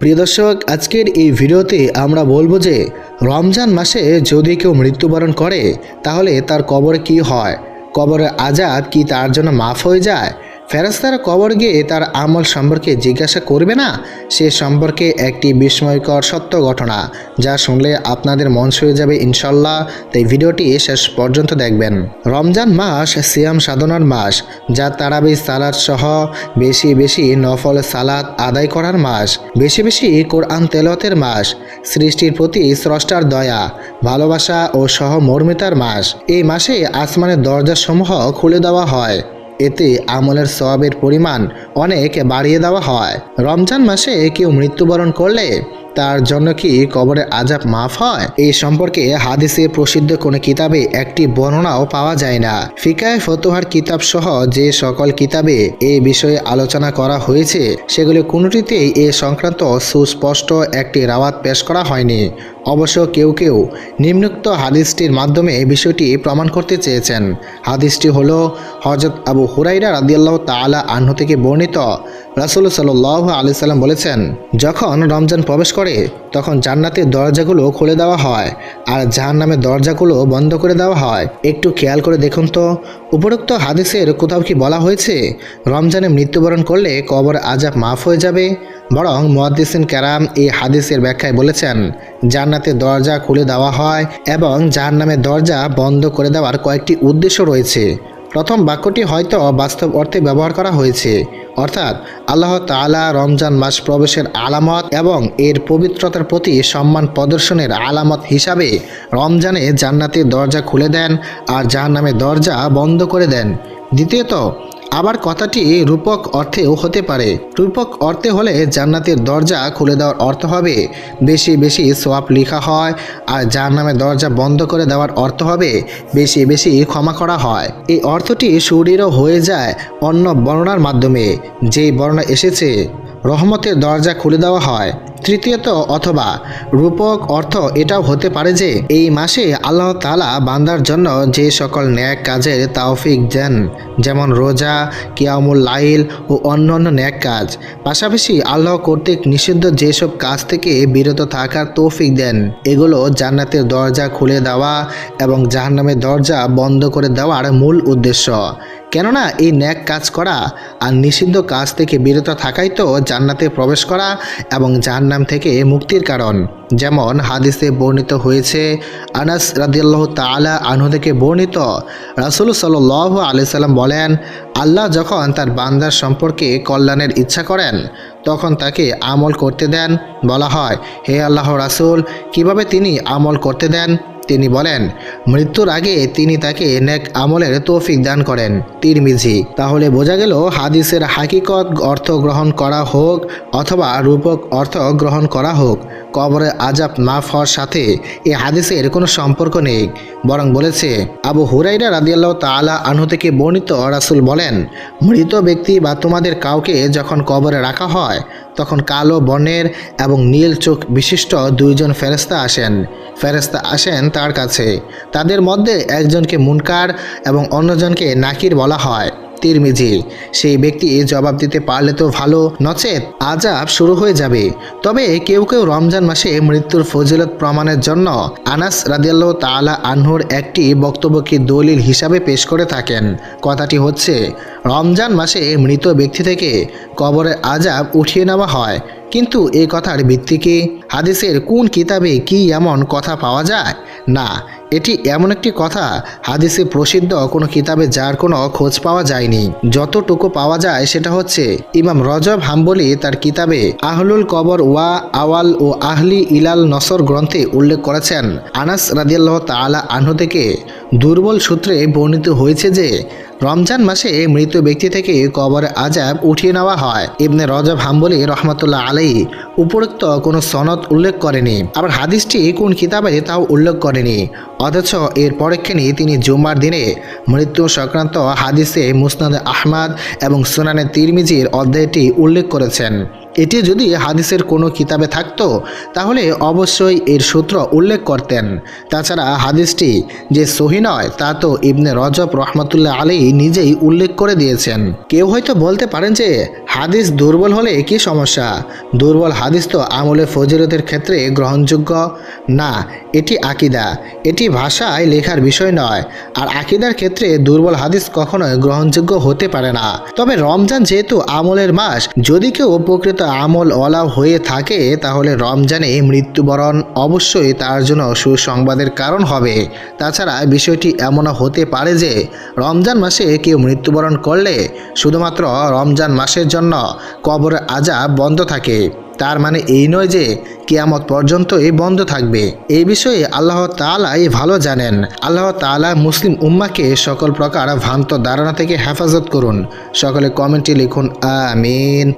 প্রিয় দর্শক, আজকের এই ভিডিওতে আমরা বলব যে, রমজান মাসে যদি কেউ মৃত্যুবরণ করে, তাহলে তার কবরে কি হয়? কবরের আজাদ কি তার জন্য মাফ হয়ে যায়? ফেরাস্তারা কবর গিয়ে তার আমল সম্পর্কে জিজ্ঞাসা করবে না? সে সম্পর্কে একটি বিস্ময়কর সত্য ঘটনা, যা শুনলে আপনাদের মন ছুঁয়ে যাবে ইনশাল্লাহ। তাই ভিডিওটি শেষ পর্যন্ত দেখবেন। রমজান মাস সিয়াম সাধনার মাস, যা তারাবি সালাদ সহ বেশি বেশি নফল সালাত আদায় করার মাস, বেশি বেশি কোরআন তেলতের মাস, সৃষ্টির প্রতি স্রষ্টার দয়া, ভালোবাসা ও সহমর্মিতার মাস। এই মাসে আসমানের দরজাসমূহ খুলে দেওয়া হয়। এতে আমলের সওয়াবের পরিমাণ অনেক বাড়িয়ে দেওয়া হয়। রমজান মাসে কেউ মৃত্যুবরণ করলে তার জন্য কি কবরের আজাব মাফ হয়? এই সম্পর্কে হাদিসে প্রসিদ্ধ কোনো কিতাবে একটি বর্ণনাও পাওয়া যায় না। ফিকায় ফতোহার কিতাব সহ যে সকল কিতাবে এই বিষয়ে আলোচনা করা হয়েছে, সেগুলি কোনোটিতেই এ সংক্রান্ত সুস্পষ্ট একটি রাওয়াত পেশ করা হয়নি। অবশ্য কেউ কেউ নিম্নোক্ত হাদিসটির মাধ্যমে বিষয়টি প্রমাণ করতে চেয়েছেন। হাদিসটি হল হজরত আবু হুরাইরা রাদিয়াল্লাহ তালা আহ্ন থেকে বর্ণিত রাসুল সাল্লাহ আলি সাল্লাম বলেছেন, যখন রমজান প্রবেশ করে, তখন জান্নাতের দরজাগুলো খুলে দেওয়া হয় আর জাহান্নামের দরজাগুলো বন্ধ করে দেওয়া হয়। একটু খেয়াল করে দেখুন তো, উপরোক্ত হাদিসের কোথাও কি বলা হয়েছে, রমজানে মৃত্যুবরণ করলে কবর আজাব মাফ হয়ে যাবে? বরং মুয়াদ্দিসিন ক্যারাম এই হাদিসের ব্যাখ্যায় বলেছেন, জান্নাতের দরজা খুলে দেওয়া হয় এবং জাহান্নামের দরজা বন্ধ করে দেওয়ার কয়েকটি উদ্দেশ্য রয়েছে। প্রথম বাক্যটি হয়তো বাস্তব অর্থে ব্যবহার করা হয়েছে। অর্থাৎ, আল্লাহ তালা রমজান মাস প্রবেশের আলামত এবং এর পবিত্রতার প্রতি সম্মান প্রদর্শনের আলামত হিসাবে রমজানে জান্নাতের দরজা খুলে দেন আর জাহান্নামের দরজা বন্ধ করে দেন। দ্বিতীয়ত আবার কথাটি রূপক অর্থেও হতে পারে। রূপক অর্থে হলে জান্নাতের দরজা খুলে দেওয়ার অর্থ হবে, বেশি বেশি সোয়াব লেখা হয়, আর জাহান্নামের দরজা বন্ধ করে দেওয়ার অর্থ হবে, বেশি বেশি ক্ষমা করা হয়। এই অর্থটি সুদৃঢ় হয়ে যায় অন্য বর্ণনার মাধ্যমে। যেই বর্ণনা এসেছে, রহমতের দরজা খুলে দেওয়া হয় তৃতীয়ত অথবা রূপক অর্থ এটাও হতে পারে যে এই মাসে আল্লাহ তালা বান্দার জন্য যে সকল ন্যাক কাজের তাওফিক দেন, যেমন রোজা, কিয়ামুল লাইল ও অন্যান্য ন্যাক কাজ। পাশাপাশি আল্লাহ কর্তৃক নিষিদ্ধ যেসব কাজ থেকে বিরত থাকার তৌফিক দেন, এগুলো জান্নাতের দরজা খুলে দেওয়া এবং জাহান্নামের দরজা বন্ধ করে দেওয়ার মূল উদ্দেশ্য। কেননা এই ন্যাক কাজ করা আর নিষিদ্ধ কাজ থেকে বিরত থাকাই তো জান্নাতে প্রবেশ করা এবং জাহান্নাম থেকে মুক্তির কারণ। যেমন হাদিসে বর্ণিত হয়েছে, আনাস রাদিয়াল্লাহ তালা আনহু থেকে বর্ণিত, রাসুল সাল আলি সাল্লাম বলেন, আল্লাহ যখন তার বান্দার সম্পর্কে কল্যাণের ইচ্ছা করেন, তখন তাকে আমল করতে দেন। বলা হয়, হে আল্লাহ রাসুল, কীভাবে তিনি আমল করতে দেন? তিনি বলেন, মৃত্যুর আগে তিনি তাকে নেক আমলের তৌফিক দান করেন। তিরমিজি, তাহলে বোঝা গেল হাদিসের হাকিকত অর্থ গ্রহণ করা হোক অথবা রূপক অর্থ গ্রহণ করা হোক। কবরে আজাব মাফ হওয়ার সাথে এই হাদিসের কোনো সম্পর্ক নেই। বরং বলেছে, আবু হুরাইরা রাদিয়াল্লাহ তাআলা আনহু থেকে বর্ণিত রাসুল বলেন, মৃত ব্যক্তি বা তোমাদের কাউকে যখন কবরে রাখা হয়, তখন কালো বর্ণের এবং নীল চোখ বিশিষ্ট দুইজন ফেরেস্তা আসেন। ফেরেস্তা আসেন তার কাছে। তাদের মধ্যে একজনকে মুনকার এবং অন্যজনকে নাকির বলা হয়। তিরমিজি সেই ব্যক্তি জবাব দিতে পারলে তো ভালো। নচেত আজাব শুরু হয়ে যাবে। তবে কেউ কেউ রমজান মাসে মৃত্যুর ফজিলত প্রমাণের জন্য আনাস রাদিয়াল্লাহ তাআলা আনহুর একটি বক্তব্যকে দলিল হিসাবে পেশ করে থাকেন। কথাটি হচ্ছে, রমজান মাসে মৃত ব্যক্তি থেকে কবরের আজাব উঠিয়ে নেওয়া হয়। কিন্তু এই কথার ভিত্তি কি? হাদিসের কোন কিতাবে কি এমন কথা পাওয়া যায়? না এটি এমন একটি কথা, হাদিসে প্রসিদ্ধ কোনো কিতাবে যার কোনো খোঁজ পাওয়া যায়নি। যতটুকু পাওয়া যায় সেটা হচ্ছে, ইমাম রজব হাম্বলি তার কিতাবে আহলুল কবর ওয়া আওয়াল ও আহলি ইলাল নসর গ্রন্থে উল্লেখ করেছেন। আনাস রাদিয়াল্লাহ তালা আনহু থেকে দুর্বল সূত্রে বর্ণিত হয়েছে যে, রমজান মাসে মৃত ব্যক্তি থেকে কবর আজাব উঠিয়ে নেওয়া হয়। ইবনে রজব হাম্বলি রহমতুল্লাহ আলাই উপরোক্ত কোনো সনদ উল্লেখ করেনি। আবার হাদিসটি কোন কিতাবে তাও উল্লেখ করেনি। অথচ এর পরক্ষণে তিনি জুম্মার দিনে মৃত্যু সংক্রান্ত হাদিসে মুসনাদ আহমাদ এবং সুনানে তিরমিজির অধ্যায়টি উল্লেখ করেছেন। এটি যদি হাদিসের কোনো কিতাবে থাকতো, তাহলে অবশ্যই এর সূত্র উল্লেখ করতেন। তাছাড়া হাদিসটি যে সহি নয় তা তো ইবনে রজব রহমতুল্লাহ আলী নিজেই উল্লেখ করে দিয়েছেন। কেউ হয়তো বলতে পারেন যে হাদিস দুর্বল হলে কি সমস্যা? দুর্বল হাদিস তো আমলে ফজিলতের ক্ষেত্রে গ্রহণযোগ্য না, এটি আকিদা। এটি ভাষায় লেখার বিষয় নয়। আর আকিদার ক্ষেত্রে দুর্বল হাদিস কখনোই গ্রহণযোগ্য হতে পারে না। তবে রমজান যেহেতু আমলের মাস, যদি কেউ উপকৃত আমল অলা হয়ে থাকে, তাহলে রমজানে মৃত্যুবরণ অবশ্যই তার জন্য সুসংবাদের কারণ হবে। তাছাড়া বিষয়টি এমনও হতে পারে যে, রমজান মাসে কেউ মৃত্যুবরণ করলে শুধুমাত্র রমজান মাসের জন্য কবরের আজা বন্ধ থাকে। তার মানে এই নয় যে কেয়ামত পর্যন্ত পর্যন্তই বন্ধ থাকবে। এই বিষয়ে আল্লাহ তালাই ভালো জানেন। আল্লাহ তালা মুসলিম উম্মাকে সকল প্রকার ভ্রান্ত ধারণা থেকে হেফাজত করুন। সকলে কমেন্টে লিখুন, আমিন।